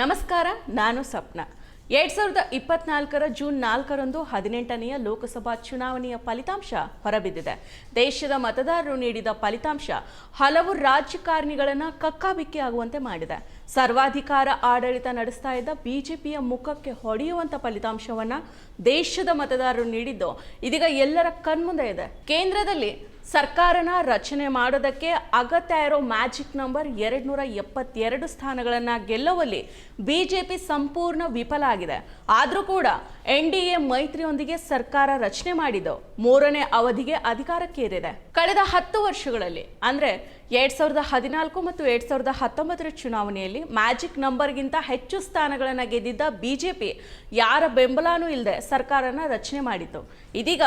ನಮಸ್ಕಾರ, ನಾನು ಸಪ್ನ. ಎರಡ್ ಸಾವಿರದ ಇಪ್ಪತ್ನಾಲ್ಕರ ಜೂನ್ ನಾಲ್ಕರಂದು ಹದಿನೆಂಟನೆಯ ಲೋಕಸಭಾ ಚುನಾವಣೆಯ ಫಲಿತಾಂಶ ಹೊರಬಿದ್ದಿದೆ. ದೇಶದ ಮತದಾರರು ನೀಡಿದ ಫಲಿತಾಂಶ ಹಲವು ರಾಜಕಾರಣಿಗಳನ್ನು ಕಕ್ಕಾಬಿಕ್ಕಿ ಆಗುವಂತೆ ಮಾಡಿದೆ. ಸರ್ವಾಧಿಕಾರ ಆಡಳಿತ ನಡೆಸ್ತಾ ಇದ್ದ ಬಿಜೆಪಿಯ ಮುಖಕ್ಕೆ ಹೊಡೆಯುವಂಥ ಫಲಿತಾಂಶವನ್ನ ದೇಶದ ಮತದಾರರು ನೀಡಿದ್ದು ಇದೀಗ ಎಲ್ಲರ ಕಣ್ಮುಂದೆ ಇದೆ. ಕೇಂದ್ರದಲ್ಲಿ ಸರ್ಕಾರನ ರಚನೆ ಮಾಡೋದಕ್ಕೆ ಅಗತ್ಯ ಇರೋ ಮ್ಯಾಜಿಕ್ ನಂಬರ್ ಎರಡು ನೂರ ಎಪ್ಪತ್ತೆರಡು ಸ್ಥಾನಗಳನ್ನು ಗೆಲ್ಲುವಲ್ಲಿ ಬಿಜೆಪಿ ಸಂಪೂರ್ಣ ವಿಫಲ ಆಗಿದೆ. ಆದರೂ ಕೂಡ ಎನ್ ಡಿ ಎ ಮೈತ್ರಿಯೊಂದಿಗೆ ಸರ್ಕಾರ ರಚನೆ ಮಾಡಿದ್ದು ಮೂರನೇ ಅವಧಿಗೆ ಅಧಿಕಾರಕ್ಕೇರಿದೆ. ಕಳೆದ ಹತ್ತು ವರ್ಷಗಳಲ್ಲಿ, ಅಂದ್ರೆ ಎರಡ್ ಸಾವಿರದ ಹದಿನಾಲ್ಕು ಮತ್ತು ಎರಡ್ ಸಾವಿರದ ಹತ್ತೊಂಬತ್ತರ ಚುನಾವಣೆಯಲ್ಲಿ ಮ್ಯಾಜಿಕ್ ನಂಬರ್ಗಿಂತ ಹೆಚ್ಚು ಸ್ಥಾನಗಳನ್ನು ಗೆದ್ದಿದ್ದ ಬಿಜೆಪಿ ಯಾರ ಬೆಂಬಲನೂ ಇಲ್ಲದೆ ಸರ್ಕಾರನ ರಚನೆ ಮಾಡಿತು ಇದೀಗ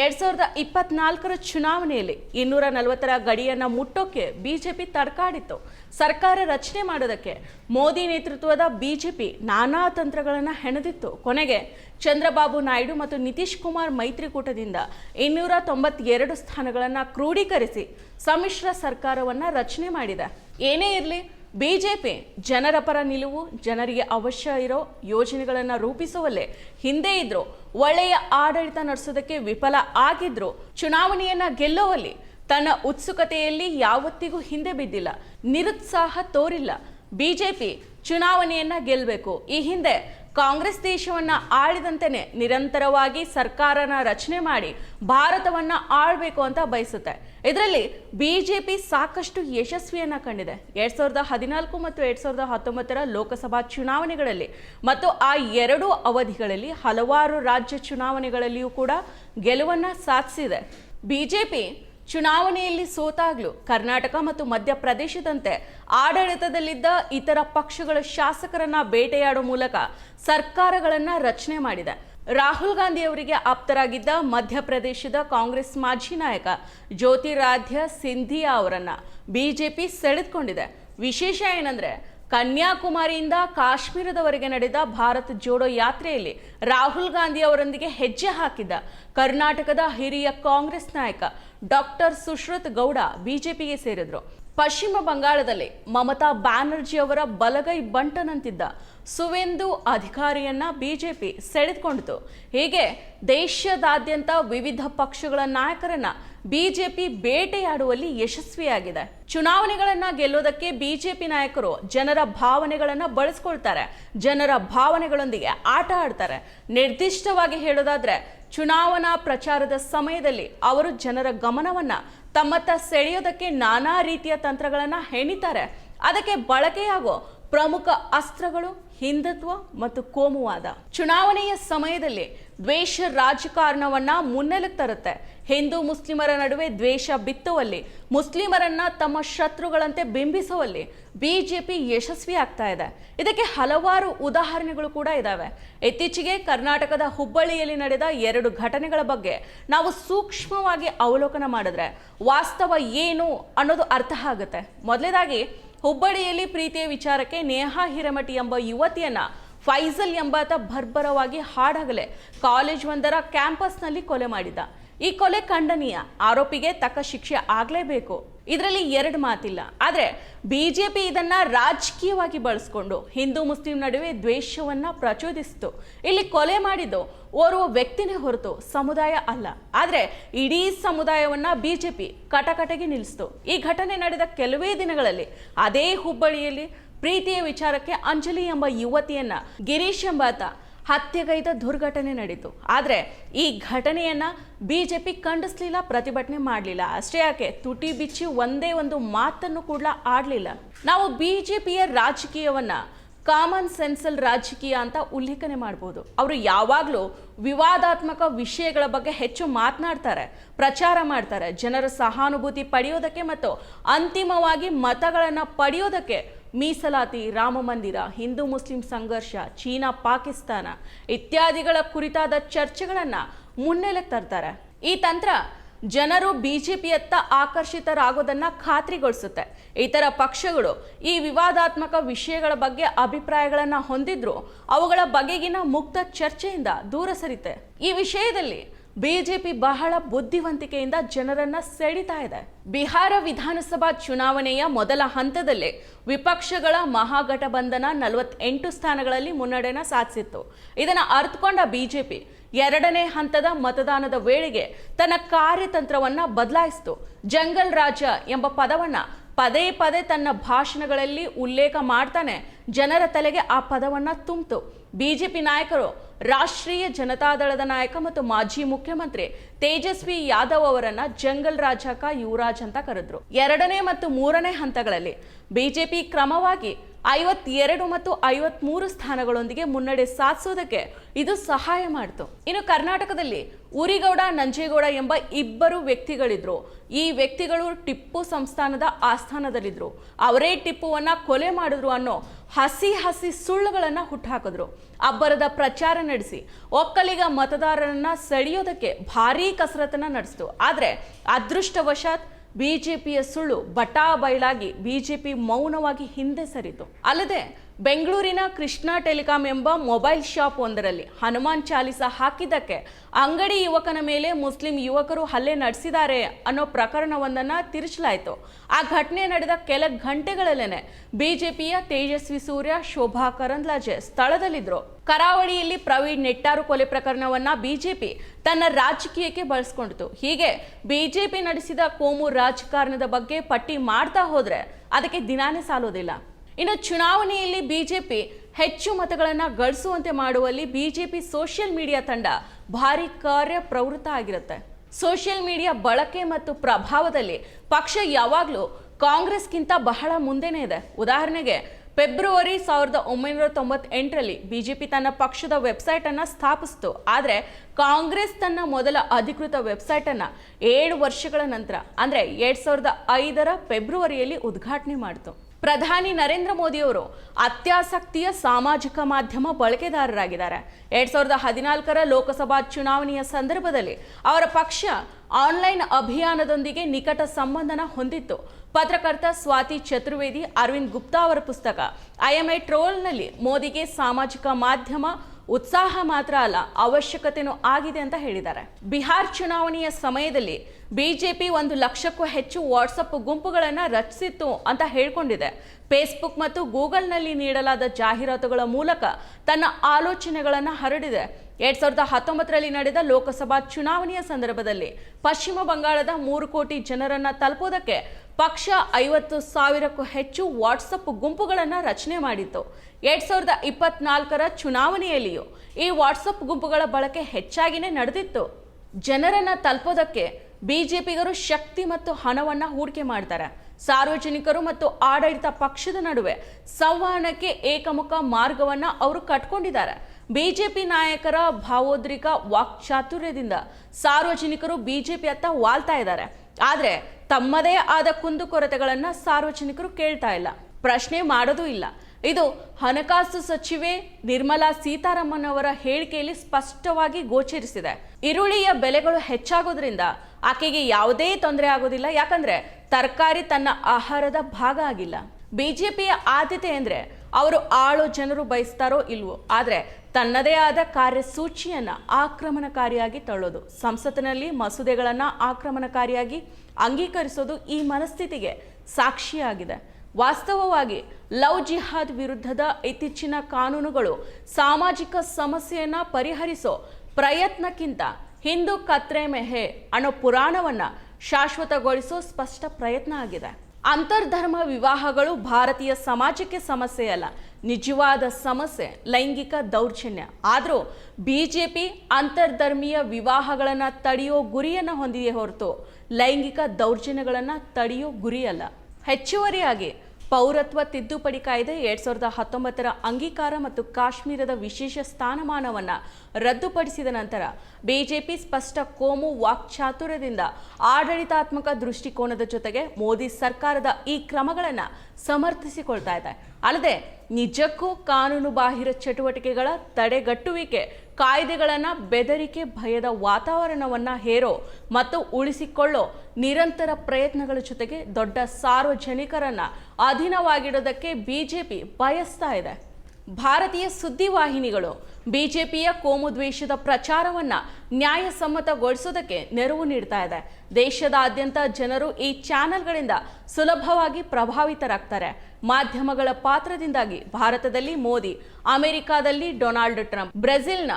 ಎರಡ್ ಸಾವಿರದ ಇಪ್ಪತ್ನಾಲ್ಕರ ಚುನಾವಣೆಯಲ್ಲಿ ಇನ್ನೂರ ನಲವತ್ತರ ಗಡಿಯನ್ನು ಮುಟ್ಟೋಕೆ ಬಿಜೆಪಿ ತಡ್ಕಾಡಿತ್ತು. ಸರ್ಕಾರ ರಚನೆ ಮಾಡೋದಕ್ಕೆ ಮೋದಿ ನೇತೃತ್ವದ ಬಿಜೆಪಿ ನಾನಾ ತಂತ್ರಗಳನ್ನು ಹೆಣೆದಿತ್ತು. ಕೊನೆಗೆ ಚಂದ್ರಬಾಬು ನಾಯ್ಡು ಮತ್ತು ನಿತೀಶ್ ಕುಮಾರ್ ಮೈತ್ರಿಕೂಟದಿಂದ ಇನ್ನೂರ ತೊಂಬತ್ತೆರಡು ಸ್ಥಾನಗಳನ್ನು ಕ್ರೋಢೀಕರಿಸಿ ಸಮ್ಮಿಶ್ರ ಸರ್ಕಾರವನ್ನ ರಚನೆ ಮಾಡಿದೆ. ಏನೇ ಇರಲಿ, ಬಿಜೆಪಿ ಜನರ ಪರ ನಿಲುವು, ಜನರಿಗೆ ಅವಶ್ಯ ಇರೋ ಯೋಜನೆಗಳನ್ನು ರೂಪಿಸುವಲ್ಲೇ ಹಿಂದೆ ಇದ್ರು, ಒಳ್ಳೆಯ ಆಡಳಿತ ನಡೆಸೋದಕ್ಕೆ ವಿಫಲ ಆಗಿದ್ರು, ಚುನಾವಣೆಯನ್ನ ಗೆಲ್ಲುವಲ್ಲಿ ತನ್ನ ಉತ್ಸುಕತೆಯಲ್ಲಿ ಯಾವತ್ತಿಗೂ ಹಿಂದೆ ಬಿದ್ದಿಲ್ಲ, ನಿರುತ್ಸಾಹ ತೋರಿಲ್ಲ. ಬಿಜೆಪಿ ಚುನಾವಣೆಯನ್ನ ಗೆಲ್ಲಬೇಕು ಈ ಹಿಂದೆ ಕಾಂಗ್ರೆಸ್ ದೇಶವನ್ನ ಆಳಿದಂತೆಯೇ ನಿರಂತರವಾಗಿ ಸರ್ಕಾರನ ರಚನೆ ಮಾಡಿ ಭಾರತವನ್ನ ಆಳ್ಬೇಕು ಅಂತ ಬಯಸುತ್ತೆ. ಇದರಲ್ಲಿ ಬಿಜೆಪಿ ಸಾಕಷ್ಟು ಯಶಸ್ವಿಯನ್ನ ಕಂಡಿದೆ. ಎರಡ್ ಸಾವಿರದ ಹದಿನಾಲ್ಕು ಮತ್ತು ಎರಡ್ ಸಾವಿರದ ಹತ್ತೊಂಬತ್ತರ ಲೋಕಸಭಾ ಚುನಾವಣೆಗಳಲ್ಲಿ ಮತ್ತು ಆ ಎರಡೂ ಅವಧಿಗಳಲ್ಲಿ ಹಲವಾರು ರಾಜ್ಯ ಚುನಾವಣೆಗಳಲ್ಲಿಯೂ ಕೂಡ ಗೆಲುವನ್ನ ಸಾಧಿಸಿದೆ. ಬಿಜೆಪಿ ಚುನಾವಣೆಯಲ್ಲಿ ಸೋತಾಗ್ಲೂ. ಕರ್ನಾಟಕ ಮತ್ತು ಮಧ್ಯಪ್ರದೇಶದಂತೆ ಆಡಳಿತದಲ್ಲಿದ್ದ ಇತರ ಪಕ್ಷಗಳ ಶಾಸಕರನ್ನ ಬೇಟೆಯಾಡೋ ಮೂಲಕ ಸರ್ಕಾರಗಳನ್ನ ರಚನೆ ಮಾಡಿದೆ. ರಾಹುಲ್ ಗಾಂಧಿ ಅವರಿಗೆ ಆಪ್ತರಾಗಿದ್ದ ಮಧ್ಯಪ್ರದೇಶದ ಕಾಂಗ್ರೆಸ್ ಮಾಜಿ ನಾಯಕ ಜ್ಯೋತಿರಾಧ್ಯ ಸಿಂಧಿಯಾ ಅವರನ್ನ ಬಿಜೆಪಿ ಸೆಳೆದುಕೊಂಡಿದೆ. ವಿಶೇಷ ಏನಂದ್ರೆ ಕನ್ಯಾಕುಮಾರಿಯಿಂದ ಕಾಶ್ಮೀರದವರೆಗೆ ನಡೆದ ಭಾರತ್ ಜೋಡೋ ಯಾತ್ರೆಯಲ್ಲಿ ರಾಹುಲ್ ಗಾಂಧಿ ಅವರೊಂದಿಗೆ ಹೆಜ್ಜೆ ಹಾಕಿದ್ದ ಕರ್ನಾಟಕದ ಹಿರಿಯ ಕಾಂಗ್ರೆಸ್ ನಾಯಕ ಡಾಕ್ಟರ್ ಸುಶ್ರತ್ ಗೌಡ ಬಿಜೆಪಿಗೆ ಸೇರಿದ್ರು. ಪಶ್ಚಿಮ ಬಂಗಾಳದಲ್ಲಿ ಮಮತಾ ಬ್ಯಾನರ್ಜಿ ಅವರ ಬಲಗೈ ಬಂಟನಂತಿದ್ದ ಸುವೆಂದು ಅಧಿಕಾರಿಯನ್ನ ಬಿಜೆಪಿ ಸೆಳೆದುಕೊಂಡಿತು. ಹೀಗೆ ದೇಶದಾದ್ಯಂತ ವಿವಿಧ ಪಕ್ಷಗಳ ನಾಯಕರನ್ನ ಬಿಜೆಪಿ ಬೇಟೆಯಾಡುವಲ್ಲಿ ಯಶಸ್ವಿಯಾಗಿದೆ. ಚುನಾವಣೆಗಳನ್ನ ಗೆಲ್ಲೋದಕ್ಕೆ ಬಿಜೆಪಿ ನಾಯಕರು ಜನರ ಭಾವನೆಗಳನ್ನ ಬಳಸ್ಕೊಳ್ತಾರೆ. ಜನರ ಭಾವನೆಗಳೊಂದಿಗೆ ಆಟ ಆಡ್ತಾರೆ. ನಿರ್ದಿಷ್ಟವಾಗಿ ಹೇಳೋದಾದ್ರೆ ಚುನಾವಣಾ ಪ್ರಚಾರದ ಸಮಯದಲ್ಲಿ ಅವರು ಜನರ ಗಮನವನ್ನು ತಮ್ಮತ್ತ ಸೆಳೆಯೋದಕ್ಕೆ ನಾನಾ ರೀತಿಯ ತಂತ್ರಗಳನ್ನು ಹೆಣಿತಾರೆ ಅದಕ್ಕೆ ಬಳಕೆಯಾಗೋ ಪ್ರಮುಖ ಅಸ್ತ್ರಗಳು ಹಿಂದುತ್ವ ಮತ್ತು ಕೋಮುವಾದ. ಚುನಾವಣೆಯ ಸಮಯದಲ್ಲಿ ದ್ವೇಷ ರಾಜಕಾರಣವನ್ನ ಮುನ್ನೆಲೆಗೆ ತರುತ್ತೆ. ಹಿಂದೂ ಮುಸ್ಲಿಮರ ನಡುವೆ ದ್ವೇಷ ಬಿತ್ತುವಲ್ಲಿ, ಮುಸ್ಲಿಮರನ್ನ ತಮ್ಮ ಶತ್ರುಗಳಂತೆ ಬಿಂಬಿಸುವಲ್ಲಿ ಬಿಜೆಪಿ ಯಶಸ್ವಿ ಆಗ್ತಾ ಇದೆ. ಇದಕ್ಕೆ ಹಲವಾರು ಉದಾಹರಣೆಗಳು ಕೂಡ ಇದಾವೆ. ಇತ್ತೀಚೆಗೆ ಕರ್ನಾಟಕದ ಹುಬ್ಬಳ್ಳಿಯಲ್ಲಿ ನಡೆದ ಎರಡು ಘಟನೆಗಳ ಬಗ್ಗೆ ನಾವು ಸೂಕ್ಷ್ಮವಾಗಿ ಅವಲೋಕನ ಮಾಡಿದ್ರೆ ವಾಸ್ತವ ಏನು ಅನ್ನೋದು ಅರ್ಥ ಆಗುತ್ತೆ. ಮೊದಲನೇದಾಗಿ ಹುಬ್ಬಳ್ಳಿಯಲ್ಲಿ ಪ್ರೀತಿಯ ವಿಚಾರಕ್ಕೆ ನೇಹಾ ಹಿರೇಮಠಿ ಎಂಬ ಯುವತಿಯನ್ನ ಫೈಜಲ್ ಎಂಬಾತ ಭರ್ಬರವಾಗಿ ಹಾಡಾಗಲೇ ಕಾಲೇಜ್ ಒಂದರ ಕ್ಯಾಂಪಸ್ನಲ್ಲಿ ಕೊಲೆ ಮಾಡಿದ ಈ ಕೊಲೆ ಖಂಡನೀಯ. ಆರೋಪಿಗೆ ತಕ್ಕ ಶಿಕ್ಷೆ ಆಗ್ಲೇಬೇಕು. ಇದರಲ್ಲಿ ಎರಡು ಮಾತಿಲ್ಲ. ಆದರೆ ಬಿ ಜೆ ಪಿ ಇದನ್ನು ರಾಜಕೀಯವಾಗಿ ಬಳಸ್ಕೊಂಡು ಹಿಂದೂ ಮುಸ್ಲಿಂ ನಡುವೆ ದ್ವೇಷವನ್ನು ಪ್ರಚೋದಿಸಿತು. ಇಲ್ಲಿ ಕೊಲೆ ಮಾಡಿದ್ದು ಓರ್ವ ವ್ಯಕ್ತಿನೇ ಹೊರತು ಸಮುದಾಯ ಅಲ್ಲ. ಆದರೆ ಇಡೀ ಸಮುದಾಯವನ್ನು ಬಿ ಜೆ ಪಿ ಕಟಕಟಗೆ ನಿಲ್ಲಿಸ್ತು. ಈ ಘಟನೆ ನಡೆದ ಕೆಲವೇ ದಿನಗಳಲ್ಲಿ ಅದೇ ಹುಬ್ಬಳ್ಳಿಯಲ್ಲಿ ಪ್ರೀತಿಯ ವಿಚಾರಕ್ಕೆ ಅಂಜಲಿ ಎಂಬ ಯುವತಿಯನ್ನ ಗಿರೀಶ್ ಎಂಬಾತ ಹತ್ಯೆಗೈದ ದುರ್ಘಟನೆ ನಡೀತು. ಆದರೆ ಈ ಘಟನೆಯನ್ನು ಬಿ ಜೆ ಪಿ ಖಂಡಿಸ್ಲಿಲ್ಲ, ಪ್ರತಿಭಟನೆ ಮಾಡಲಿಲ್ಲ. ಅಷ್ಟೇ ಯಾಕೆ? ತುಟಿ ಬಿಚ್ಚಿ ಒಂದೇ ಒಂದು ಮಾತನ್ನು ಕೂಡ ಆಡಲಿಲ್ಲ. ನಾವು ಬಿ ಜೆ ಪಿಯ ರಾಜಕೀಯವನ್ನು ಕಾಮನ್ ಸೆನ್ಸಲ್ ರಾಜಕೀಯ ಅಂತ ಉಲ್ಲೇಖನೆ ಮಾಡ್ಬೋದು. ಅವರು ಯಾವಾಗಲೂ ವಿವಾದಾತ್ಮಕ ವಿಷಯಗಳ ಬಗ್ಗೆ ಹೆಚ್ಚು ಮಾತನಾಡ್ತಾರೆ, ಪ್ರಚಾರ ಮಾಡ್ತಾರೆ. ಜನರ ಸಹಾನುಭೂತಿ ಪಡೆಯೋದಕ್ಕೆ ಮತ್ತು ಅಂತಿಮವಾಗಿ ಮತಗಳನ್ನು ಪಡೆಯೋದಕ್ಕೆ ಮೀಸಲಾತಿ, ರಾಮ ಮಂದಿರ, ಹಿಂದೂ ಮುಸ್ಲಿಂ ಸಂಘರ್ಷ, ಚೀನಾ, ಪಾಕಿಸ್ತಾನ ಇತ್ಯಾದಿಗಳ ಕುರಿತಾದ ಚರ್ಚೆಗಳನ್ನು ಮುನ್ನೆಲೆ ತರ್ತಾರೆ. ಈ ತಂತ್ರ ಜನರು ಬಿಜೆಪಿಯತ್ತ ಆಕರ್ಷಿತರಾಗೋದನ್ನ ಖಾತ್ರಿಗೊಳಿಸುತ್ತೆ. ಇತರ ಪಕ್ಷಗಳು ಈ ವಿವಾದಾತ್ಮಕ ವಿಷಯಗಳ ಬಗ್ಗೆ ಅಭಿಪ್ರಾಯಗಳನ್ನು ಹೊಂದಿದ್ರು ಅವುಗಳ ಬಗೆಗಿನ ಮುಕ್ತ ಚರ್ಚೆಯಿಂದ ದೂರ ಸರಿತೆ. ಈ ವಿಷಯದಲ್ಲಿ ಬಿಜೆಪಿ ಬಹಳ ಬುದ್ಧಿವಂತಿಕೆಯಿಂದ ಜನರನ್ನ ಸೆಳಿತಾ ಇದೆ. ಬಿಹಾರ ವಿಧಾನಸಭಾ ಚುನಾವಣೆಯ ಮೊದಲ ಹಂತದಲ್ಲೇ ವಿಪಕ್ಷಗಳ ಮಹಾಗಠಬಂಧನ ನಲವತ್ತೆಂಟು ಸ್ಥಾನಗಳಲ್ಲಿ ಮುನ್ನಡೆನ ಸಾಧಿಸಿತ್ತು. ಇದನ್ನ ಅರ್ಥಕೊಂಡ ಬಿಜೆಪಿ ಎರಡನೇ ಹಂತದ ಮತದಾನದ ವೇಳೆಗೆ ತನ್ನ ಕಾರ್ಯತಂತ್ರವನ್ನ ಬದಲಾಯಿಸಿತು. ಜಂಗಲ್ ರಾಜ ಎಂಬ ಪದವನ್ನ ಪದೇ ಪದೇ ತನ್ನ ಭಾಷಣಗಳಲ್ಲಿ ಉಲ್ಲೇಖ ಮಾಡ್ತಾನೆ ಜನರ ತಲೆಗೆ ಆ ಪದವನ್ನ ತುಂಬಿತು. ಬಿಜೆಪಿ ನಾಯಕರು ರಾಷ್ಟ್ರೀಯ ಜನತಾದಳದ ನಾಯಕ ಮತ್ತು ಮಾಜಿ ಮುಖ್ಯಮಂತ್ರಿ ತೇಜಸ್ವಿ ಯಾದವ್ ಅವರನ್ನ ಜಂಗಲ್ ರಾಜಕ ಯುವರಾಜ್ ಅಂತ ಕರೆದ್ರು. ಎರಡನೇ ಮತ್ತು ಮೂರನೇ ಹಂತಗಳಲ್ಲಿ ಬಿಜೆಪಿ ಕ್ರಮವಾಗಿ ಐವತ್ತೆರಡು ಮತ್ತು ಐವತ್ಮೂರು ಸ್ಥಾನಗಳೊಂದಿಗೆ ಮುನ್ನಡೆ ಸಾಧಿಸೋದಕ್ಕೆ ಇದು ಸಹಾಯ ಮಾಡಿತು. ಇನ್ನು ಕರ್ನಾಟಕದಲ್ಲಿ ಉರಿಗೌಡ, ನಂಜೇಗೌಡ ಎಂಬ ಇಬ್ಬರು ವ್ಯಕ್ತಿಗಳಿದ್ರು. ಈ ವ್ಯಕ್ತಿಗಳು ಟಿಪ್ಪು ಸಂಸ್ಥಾನದ ಆಸ್ಥಾನದಲ್ಲಿದ್ರು. ಅವರೇ ಟಿಪ್ಪುವನ್ನ ಕೊಲೆ ಮಾಡಿದ್ರು ಅನ್ನೋ ಹಸಿ ಹಸಿ ಸುಳ್ಳುಗಳನ್ನ ಹುಟ್ಟುಹಾಕಿದ್ರು ಅಬ್ಬರದ ಪ್ರಚಾರ ನಡೆಸಿ. ಒಕ್ಕಲಿಗ ಮತದಾರರನ್ನ ಸೆಳೆಯೋದಕ್ಕೆ ಭಾರೀ ಕಸರತ್ತನ್ನ ನಡೆಸಿತು. ಆದರೆ ಅದೃಷ್ಟವಶಾತ್ ಬಿಜೆಪಿಯ ಸುಳ್ಳು ಬಟಾ ಬಯಲಾಗಿ ಬಿಜೆಪಿ ಮೌನವಾಗಿ ಹಿಂದೆ ಸರಿತು. ಅಲ್ಲದೆ ಬೆಂಗಳೂರಿನ ಕೃಷ್ಣ ಟೆಲಿಕಾಂ ಎಂಬ ಮೊಬೈಲ್ ಶಾಪ್ ಒಂದರಲ್ಲಿ ಹನುಮಾನ್ ಚಾಲಿಸ ಹಾಕಿದ್ದಕ್ಕೆ ಅಂಗಡಿ ಯುವಕನ ಮೇಲೆ ಮುಸ್ಲಿಂ ಯುವಕರು ಹಲ್ಲೆ ನಡೆಸಿದ್ದಾರೆ ಅನ್ನೋ ಪ್ರಕರಣವೊಂದನ್ನು ತಿರುಚಲಾಯಿತು. ಆ ಘಟನೆ ನಡೆದ ಕೆಲ ಗಂಟೆಗಳಲ್ಲೇನೆ ಬಿಜೆಪಿಯ ತೇಜಸ್ವಿ ಸೂರ್ಯ, ಶೋಭಾ ಕರಂದ್ಲಾಜೆ ಸ್ಥಳದಲ್ಲಿದ್ದರು ಕರಾವಳಿಯಲ್ಲಿ ಪ್ರವೀಣ್ ನೆಟ್ಟಾರು ಕೊಲೆ ಪ್ರಕರಣವನ್ನ ಬಿಜೆಪಿ ತನ್ನ ರಾಜಕೀಯಕ್ಕೆ ಬಳಸ್ಕೊಂಡಿತು. ಹೀಗೆ ಬಿಜೆಪಿ ನಡೆಸಿದ ಕೋಮು ರಾಜಕಾರಣದ ಬಗ್ಗೆ ಪಟ್ಟಿ ಮಾಡ್ತಾ ಹೋದ್ರೆ ಅದಕ್ಕೆ ದಿನಾನೇ ಸಾಲೋದಿಲ್ಲ. ಇನ್ನು ಚುನಾವಣೆಯಲ್ಲಿ ಬಿಜೆಪಿ ಹೆಚ್ಚು ಮತಗಳನ್ನು ಗಳಿಸುವಂತೆ ಮಾಡುವಲ್ಲಿ ಬಿಜೆಪಿ ಸೋಷಿಯಲ್ ಮೀಡಿಯಾ ತಂಡ ಭಾರಿ ಕಾರ್ಯಪ್ರವೃತ್ತ ಆಗಿರುತ್ತೆ. ಸೋಷಿಯಲ್ ಮೀಡಿಯಾ ಬಳಕೆ ಮತ್ತು ಪ್ರಭಾವದಲ್ಲಿ ಪಕ್ಷ ಯಾವಾಗಲೂ ಕಾಂಗ್ರೆಸ್ಗಿಂತ ಬಹಳ ಮುಂದೆನೇ ಇದೆ. ಉದಾಹರಣೆಗೆ, ಫೆಬ್ರವರಿ ಸಾವಿರದ ಒಂಬೈನೂರ ತೊಂಬತ್ತೆಂಟರಲ್ಲಿ ಬಿಜೆಪಿ ತನ್ನ ಪಕ್ಷದ ವೆಬ್ಸೈಟನ್ನು ಸ್ಥಾಪಿಸ್ತು. ಆದರೆ ಕಾಂಗ್ರೆಸ್ ತನ್ನ ಮೊದಲ ಅಧಿಕೃತ ವೆಬ್ಸೈಟನ್ನು ಏಳು ವರ್ಷಗಳ ನಂತರ, ಅಂದರೆ ಎರಡು ಸಾವಿರದ ಐದರ ಫೆಬ್ರವರಿಯಲ್ಲಿ ಉದ್ಘಾಟನೆ ಮಾಡಿತು. ಪ್ರಧಾನಿ ನರೇಂದ್ರ ಮೋದಿಯವರು ಅತ್ಯಾಸಕ್ತಿಯ ಸಾಮಾಜಿಕ ಮಾಧ್ಯಮ ಬಳಕೆದಾರರಾಗಿದ್ದಾರೆ. ಎರಡ್ ಸಾವಿರದ ಹದಿನಾಲ್ಕರ ಲೋಕಸಭಾ ಚುನಾವಣೆಯ ಸಂದರ್ಭದಲ್ಲಿ ಅವರ ಪಕ್ಷ ಆನ್ಲೈನ್ ಅಭಿಯಾನದೊಂದಿಗೆ ನಿಕಟ ಸಂಬಂಧನ ಹೊಂದಿತ್ತು. ಪತ್ರಕರ್ತ ಸ್ವಾತಿ ಚತುರ್ವೇದಿ, ಅರವಿಂದ್ ಗುಪ್ತಾ ಅವರ ಪುಸ್ತಕ ಐಎಂಐ ಟ್ರೋಲ್ನಲ್ಲಿ ಮೋದಿಗೆ ಸಾಮಾಜಿಕ ಮಾಧ್ಯಮ ಉತ್ಸಾಹ ಮಾತ್ರ ಅಲ್ಲ, ಅವಶ್ಯಕತೆನೂ ಆಗಿದೆ ಅಂತ ಹೇಳಿದ್ದಾರೆ. ಬಿಹಾರ್ ಚುನಾವಣೆಯ ಸಮಯದಲ್ಲಿ ಬಿಜೆಪಿ ಒಂದು ಲಕ್ಷಕ್ಕೂ ಹೆಚ್ಚು ವಾಟ್ಸಪ್ ಗುಂಪುಗಳನ್ನು ರಚಿಸಿತ್ತು ಅಂತ ಹೇಳಿಕೊಂಡಿದೆ. ಫೇಸ್ಬುಕ್ ಮತ್ತು ಗೂಗಲ್ನಲ್ಲಿ ನೀಡಲಾದ ಜಾಹೀರಾತುಗಳ ಮೂಲಕ ತನ್ನ ಆಲೋಚನೆಗಳನ್ನು ಹರಡಿದೆ. ಎರಡ್ ಸಾವಿರದ ಹತ್ತೊಂಬತ್ತರಲ್ಲಿ ನಡೆದ ಲೋಕಸಭಾ ಚುನಾವಣೆಯ ಸಂದರ್ಭದಲ್ಲಿ ಪಶ್ಚಿಮ ಬಂಗಾಳದ ಮೂರು ಕೋಟಿ ಜನರನ್ನು ತಲುಪೋದಕ್ಕೆ ಪಕ್ಷ ಐವತ್ತು ಸಾವಿರಕ್ಕೂ ಹೆಚ್ಚು ವಾಟ್ಸಪ್ ಗುಂಪುಗಳನ್ನು ರಚನೆ ಮಾಡಿತ್ತು. ಎರಡ್ ಸಾವಿರದ ಇಪ್ಪತ್ನಾಲ್ಕರ ಚುನಾವಣೆಯಲ್ಲಿಯೂ ಈ ವಾಟ್ಸಪ್ ಗುಂಪುಗಳ ಬಳಕೆ ಹೆಚ್ಚಾಗಿನೇ ನಡೆದಿತ್ತು. ಜನರನ್ನು ತಲುಪೋದಕ್ಕೆ ಬಿಜೆಪಿಗರು ಶಕ್ತಿ ಮತ್ತು ಹಣವನ್ನು ಹೂಡಿಕೆ ಮಾಡ್ತಾರೆ. ಸಾರ್ವಜನಿಕರು ಮತ್ತು ಆಡಳಿತ ಪಕ್ಷದ ನಡುವೆ ಸಂವಹನಕ್ಕೆ ಏಕಮುಖ ಮಾರ್ಗವನ್ನು ಅವರು ಕಟ್ಕೊಂಡಿದ್ದಾರೆ. ಬಿಜೆಪಿ ನಾಯಕರ ಭಾವೋದ್ರಿಕ ವಾಕ್ಚಾತುರ್ಯದಿಂದ ಸಾರ್ವಜನಿಕರು ಬಿಜೆಪಿ ಅತ್ತ ವಾಲ್ತಾ ಇದ್ದಾರೆ. ಆದರೆ ತಮ್ಮದೇ ಆದ ಕುಂದುಕೊರತೆಗಳನ್ನು ಸಾರ್ವಜನಿಕರು ಕೇಳ್ತಾ ಇಲ್ಲ. ಪ್ರಶ್ನೆ ಮಾಡೋದೂ ಇಲ್ಲ. ಇದು ಹಣಕಾಸು ಸಚಿವೆ ನಿರ್ಮಲಾ ಸೀತಾರಾಮನ್ ಅವರ ಹೇಳಿಕೆಯಲ್ಲಿ ಸ್ಪಷ್ಟವಾಗಿ ಗೋಚರಿಸಿದೆ. ಈರುಳ್ಳಿಯ ಬೆಲೆಗಳು ಹೆಚ್ಚಾಗೋದ್ರಿಂದ ಆಕೆಗೆ ಯಾವುದೇ ತೊಂದರೆ ಆಗೋದಿಲ್ಲ. ಯಾಕಂದ್ರೆ ತರಕಾರಿ ತನ್ನ ಆಹಾರದ ಭಾಗ ಆಗಿಲ್ಲ. ಬಿಜೆಪಿಯ ಆದ್ಯತೆ ಅಂದ್ರೆ ಅವರು ಆಳು ಜನರು ಬಯಸ್ತಾರೋ ಇಲ್ವೋ, ಆದರೆ ತನ್ನದೇ ಆದ ಕಾರ್ಯಸೂಚಿಯನ್ನ ಆಕ್ರಮಣಕಾರಿಯಾಗಿ ತಳ್ಳೋದು, ಸಂಸತ್ತಿನಲ್ಲಿ ಮಸೂದೆಗಳನ್ನ ಆಕ್ರಮಣಕಾರಿಯಾಗಿ ಅಂಗೀಕರಿಸೋದು ಈ ಮನಸ್ಥಿತಿಗೆ ಸಾಕ್ಷಿಯಾಗಿದೆ. ವಾಸ್ತವವಾಗಿ ಲವ್ ಜಿಹಾದ್ ವಿರುದ್ಧದ ಇತ್ತೀಚಿನ ಕಾನೂನುಗಳು ಸಾಮಾಜಿಕ ಸಮಸ್ಯೆಯನ್ನ ಪರಿಹರಿಸೋ ಪ್ರಯತ್ನಕ್ಕಿಂತ ಹಿಂದೂ ಕತ್ರೆ ಮೆಹೆ ಅನ್ನೋ ಪುರಾಣವನ್ನು ಶಾಶ್ವತಗೊಳಿಸೋ ಸ್ಪಷ್ಟ ಪ್ರಯತ್ನ ಆಗಿದೆ. ಅಂತರ್ಧರ್ಮ ವಿವಾಹಗಳು ಭಾರತೀಯ ಸಮಾಜಕ್ಕೆ ಸಮಸ್ಯೆಯಲ್ಲ ನಿಜವಾದ ಸಮಸ್ಯೆ, ಲೈಂಗಿಕ ದೌರ್ಜನ್ಯ. ಆದರೂ ಬಿ ಜೆ ಪಿ ಅಂತರ್ಧರ್ಮೀಯ ವಿವಾಹಗಳನ್ನು ತಡೆಯೋ ಗುರಿಯನ್ನು ಹೊಂದಿದೆ ಹೊರತು ಲೈಂಗಿಕ ದೌರ್ಜನ್ಯಗಳನ್ನು ತಡೆಯೋ ಗುರಿಯಲ್ಲ. ಹೆಚ್ಚುವರಿಯಾಗಿ ಪೌರತ್ವ ತಿದ್ದುಪಡಿ ಕಾಯ್ದೆ ಎರಡ್ ಸಾವಿರದ ಹತ್ತೊಂಬತ್ತರ ಅಂಗೀಕಾರ ಮತ್ತು ಕಾಶ್ಮೀರದ ವಿಶೇಷ ಸ್ಥಾನಮಾನವನ್ನು ರದ್ದುಪಡಿಸಿದ ನಂತರ ಬಿಜೆಪಿ ಸ್ಪಷ್ಟ ಕೋಮು ವಾಕ್ಚಾತುರ್ಯದಿಂದ ಆಡಳಿತಾತ್ಮಕ ದೃಷ್ಟಿಕೋನದ ಜೊತೆಗೆ ಮೋದಿ ಸರ್ಕಾರದ ಈ ಕ್ರಮಗಳನ್ನು ಸಮರ್ಥಿಸಿಕೊಳ್ತಾ ಇದೆ ಅಲ್ಲದೆ ನಿಜಕ್ಕೂ ಕಾನೂನು ಬಾಹಿರ ಚಟುವಟಿಕೆಗಳ ತಡೆಗಟ್ಟುವಿಕೆ ಕಾಯ್ದೆಗಳನ್ನು ಬೆದರಿಕೆ, ಭಯದ ವಾತಾವರಣವನ್ನು ಹೇರೋ ಮತ್ತು ಉಳಿಸಿಕೊಳ್ಳೋ ನಿರಂತರ ಪ್ರಯತ್ನಗಳ ಜೊತೆಗೆ ದೊಡ್ಡ ಸಾರ್ವಜನಿಕರನ್ನ ಅಧೀನವಾಗಿಡೋದಕ್ಕೆ ಬಿಜೆಪಿ ಬಯಸ್ತಾ ಇದೆ. ಭಾರತೀಯ ಸುದ್ದಿವಾಹಿನಿಗಳು ಬಿಜೆಪಿಯ ಕೋಮು ದ್ವೇಷದ ಪ್ರಚಾರವನ್ನು ನ್ಯಾಯಸಮ್ಮತಗೊಳಿಸೋದಕ್ಕೆ ನೆರವು ನೀಡ್ತಾ ಇದೆ. ದೇಶದಾದ್ಯಂತ ಜನರು ಈ ಚಾನೆಲ್ಗಳಿಂದ ಸುಲಭವಾಗಿ ಪ್ರಭಾವಿತರಾಗ್ತಾರೆ. ಮಾಧ್ಯಮಗಳ ಪಾತ್ರದಿಂದಾಗಿ ಭಾರತದಲ್ಲಿ ಮೋದಿ, ಅಮೆರಿಕಾದಲ್ಲಿ ಡೊನಾಲ್ಡ್ ಟ್ರಂಪ್, ಬ್ರೆಜಿಲ್ನ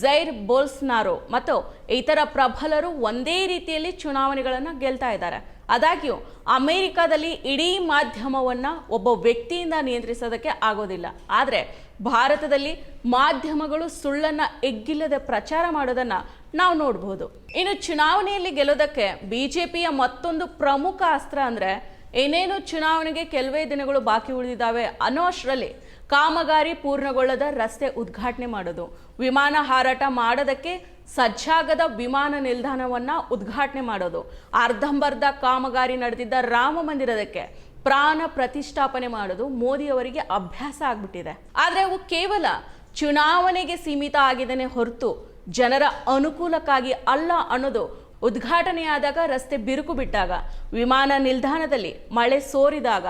ಜೈರ್ ಬೋಲ್ಸ್ನಾರೋ ಮತ್ತು ಇತರ ಪ್ರಬಲರು ಒಂದೇ ರೀತಿಯಲ್ಲಿ ಚುನಾವಣೆಗಳನ್ನು ಗೆಲ್ತಾ ಇದ್ದಾರೆ. ಆದಾಗ್ಯೂ ಅಮೆರಿಕಾದಲ್ಲಿ ಇಡೀ ಮಾಧ್ಯಮವನ್ನ ಒಬ್ಬ ವ್ಯಕ್ತಿಯಿಂದ ನಿಯಂತ್ರಿಸೋದಕ್ಕೆ ಆಗೋದಿಲ್ಲ. ಆದರೆ ಭಾರತದಲ್ಲಿ ಮಾಧ್ಯಮಗಳು ಸುಳ್ಳನ್ನ ಎಗ್ಗಿಲ್ಲದೆ ಪ್ರಚಾರ ಮಾಡೋದನ್ನ ನಾವು ನೋಡಬಹುದು ಇನ್ನು ಚುನಾವಣೆಯಲ್ಲಿ ಗೆಲ್ಲೋದಕ್ಕೆ ಬಿಜೆಪಿಯ ಮತ್ತೊಂದು ಪ್ರಮುಖ ಅಸ್ತ್ರ ಅಂದ್ರೆ ಏನೇನು ಚುನಾವಣೆಗೆ ಕೆಲವೇ ದಿನಗಳು ಬಾಕಿ ಉಳಿದಿದ್ದಾವೆ ಅನ್ನೋ ಅಷ್ಟರಲ್ಲಿ ಕಾಮಗಾರಿ ಪೂರ್ಣಗೊಳ್ಳದ ರಸ್ತೆ ಉದ್ಘಾಟನೆ ಮಾಡೋದು. ವಿಮಾನ ಹಾರಾಟ ಮಾಡೋದಕ್ಕೆ ಸಜ್ಜಾಗದ ವಿಮಾನ ನಿಲ್ದಾಣವನ್ನ ಉದ್ಘಾಟನೆ ಮಾಡೋದು. ಅರ್ಧಂಬರ್ಧ ಕಾಮಗಾರಿ ನಡೆದಿದ್ದ ರಾಮ ಮಂದಿರದಕ್ಕೆ ಪ್ರಾಣ ಪ್ರತಿಷ್ಠಾಪನೆ ಮಾಡೋದು ಮೋದಿಯವರಿಗೆ ಅಭ್ಯಾಸ ಆಗ್ಬಿಟ್ಟಿದೆ. ಆದರೆ ಅವು ಕೇವಲ ಚುನಾವಣೆಗೆ ಸೀಮಿತ ಆಗಿದ್ದೇನೆ ಹೊರತು ಜನರ ಅನುಕೂಲಕ್ಕಾಗಿ ಅಲ್ಲ ಅನ್ನೋದು ಉದ್ಘಾಟನೆಯಾದಾಗ ರಸ್ತೆ ಬಿರುಕು ಬಿಟ್ಟಾಗ. ವಿಮಾನ ನಿಲ್ದಾಣದಲ್ಲಿ ಮಳೆ ಸೋರಿದಾಗ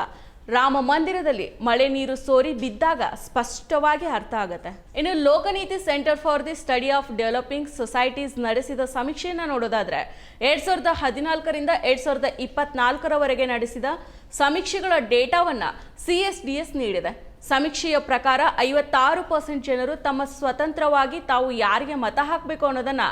ರಾಮ ಮಂದಿರದಲ್ಲಿ ಮಳೆ ನೀರು ಸೋರಿ ಬಿದ್ದಾಗ ಸ್ಪಷ್ಟವಾಗಿ ಅರ್ಥ ಆಗುತ್ತೆ. ಇನ್ನು Lokniti centre for the study of developing societies ನಡೆಸಿದ ಸಮೀಕ್ಷೆಯನ್ನು ನೋಡೋದಾದ್ರೆ, ಎರಡ್ ಸಾವಿರದ ಹದಿನಾಲ್ಕರಿಂದ ಎರಡ್ ಸಾವಿರದ ಇಪ್ಪತ್ನಾಲ್ಕರವರೆಗೆ ನಡೆಸಿದ ಸಮೀಕ್ಷೆಗಳ ಡೇಟಾವನ್ನ ಸಿ ಎಸ್ ಡಿ ಎಸ್ ನೀಡಿದೆ. ಸಮೀಕ್ಷೆಯ ಪ್ರಕಾರ ಐವತ್ತಾರು ಪರ್ಸೆಂಟ್ ಜನರು ತಮ್ಮ ಸ್ವತಂತ್ರವಾಗಿ ತಾವು ಯಾರಿಗೆ ಮತ ಹಾಕಬೇಕು ಅನ್ನೋದನ್ನ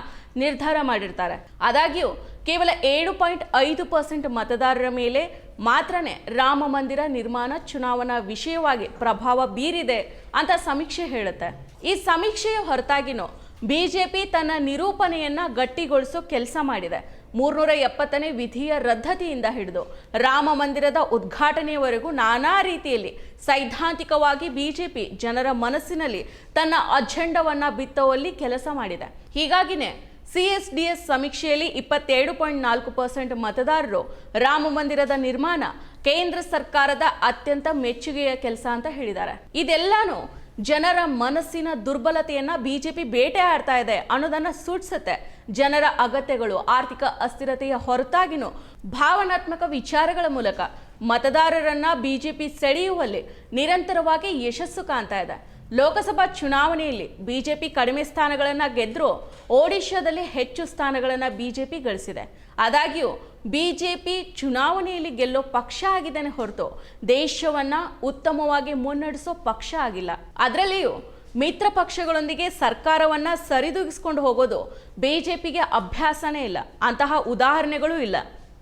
ನಿರ್ಧಾರ ಮಾಡಿರ್ತಾರೆ. ಆದಾಗ್ಯೂ, ಕೇವಲ ಏಳು ಪಾಯಿಂಟ್ ಐದು ಪರ್ಸೆಂಟ್ ಮತದಾರರ ಮೇಲೆ ಮಾತ್ರನೇ ರಾಮ ಮಂದಿರ ನಿರ್ಮಾಣ ಚುನಾವಣಾ ವಿಷಯವಾಗಿ ಪ್ರಭಾವ ಬೀರಿದೆ ಅಂತ ಸಮೀಕ್ಷೆ ಹೇಳುತ್ತೆ. ಈ ಸಮೀಕ್ಷೆಯ ಹೊರತಾಗಿನೂ ಬಿಜೆಪಿ ತನ್ನ ನಿರೂಪಣೆಯನ್ನ ಗಟ್ಟಿಗೊಳಿಸೋ ಕೆಲಸ ಮಾಡಿದೆ. ಮೂರ್ನೂರ ಎಪ್ಪತ್ತನೇ ವಿಧಿಯ ರದ್ದತಿಯಿಂದ ಹಿಡಿದು ರಾಮ ಮಂದಿರದ ಉದ್ಘಾಟನೆಯವರೆಗೂ ನಾನಾ ರೀತಿಯಲ್ಲಿ ಸೈದ್ಧಾಂತಿಕವಾಗಿ ಬಿಜೆಪಿ ಜನರ ಮನಸ್ಸಿನಲ್ಲಿ ತನ್ನ ಅಜೆಂಡವನ್ನ ಬಿತ್ತುವಲ್ಲಿ ಕೆಲಸ ಮಾಡಿದೆ. ಹೀಗಾಗಿನೇ ಸಿಎಸ್ಡಿಎಸ್ ಸಮೀಕ್ಷೆಯಲ್ಲಿ ಇಪ್ಪತ್ತೆರಡು ಪಾಯಿಂಟ್ ನಾಲ್ಕು ಪರ್ಸೆಂಟ್ ಮತದಾರರು ರಾಮ ಮಂದಿರದ ನಿರ್ಮಾಣ ಕೇಂದ್ರ ಸರ್ಕಾರದ ಅತ್ಯಂತ ಮೆಚ್ಚುಗೆಯ ಕೆಲಸ ಅಂತ ಹೇಳಿದ್ದಾರೆ. ಇದೆಲ್ಲಾನು ಜನರ ಮನಸ್ಸಿನ ದುರ್ಬಲತೆಯನ್ನ ಬಿಜೆಪಿ ಬೇಟೆ ಆಡ್ತಾ ಇದೆ ಅನ್ನೋದನ್ನ ಸೂಚಿಸುತ್ತೆ. ಜನರ ಅಗತ್ಯಗಳು, ಆರ್ಥಿಕ ಅಸ್ಥಿರತೆಯ ಹೊರತಾಗಿನೂ ಭಾವನಾತ್ಮಕ ವಿಚಾರಗಳ ಮೂಲಕ ಮತದಾರರನ್ನ ಬಿಜೆಪಿ ಸೆಳೆಯುವಲ್ಲಿ ನಿರಂತರವಾಗಿ ಯಶಸ್ಸು ಕಾಣ್ತಾ ಇದೆ. ಲೋಕಸಭಾ ಚುನಾವಣೆಯಲ್ಲಿ ಬಿಜೆಪಿ ಕಡಿಮೆ ಸ್ಥಾನಗಳನ್ನು ಗೆದ್ದರೂ ಒಡಿಶಾದಲ್ಲಿ ಹೆಚ್ಚು ಸ್ಥಾನಗಳನ್ನು ಬಿಜೆಪಿ ಗಳಿಸಿದೆ. ಆದಾಗ್ಯೂ ಬಿಜೆಪಿ ಚುನಾವಣೆಯಲ್ಲಿ ಗೆಲ್ಲೋ ಪಕ್ಷ ಆಗಿದ್ದೇನೆ ಹೊರತು ದೇಶವನ್ನ ಉತ್ತಮವಾಗಿ ಮುನ್ನಡೆಸೋ ಪಕ್ಷ ಆಗಿಲ್ಲ. ಅದರಲ್ಲಿಯೂ ಮಿತ್ರ ಪಕ್ಷಗಳೊಂದಿಗೆ ಸರ್ಕಾರವನ್ನ ಸರಿದೂಗಿಸ್ಕೊಂಡು ಹೋಗೋದು ಬಿಜೆಪಿಗೆ ಅಭ್ಯಾಸನೇ ಇಲ್ಲ. ಅಂತಹ ಉದಾಹರಣೆಗಳೂ ಇಲ್ಲ.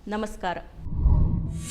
ನಮಸ್ಕಾರ.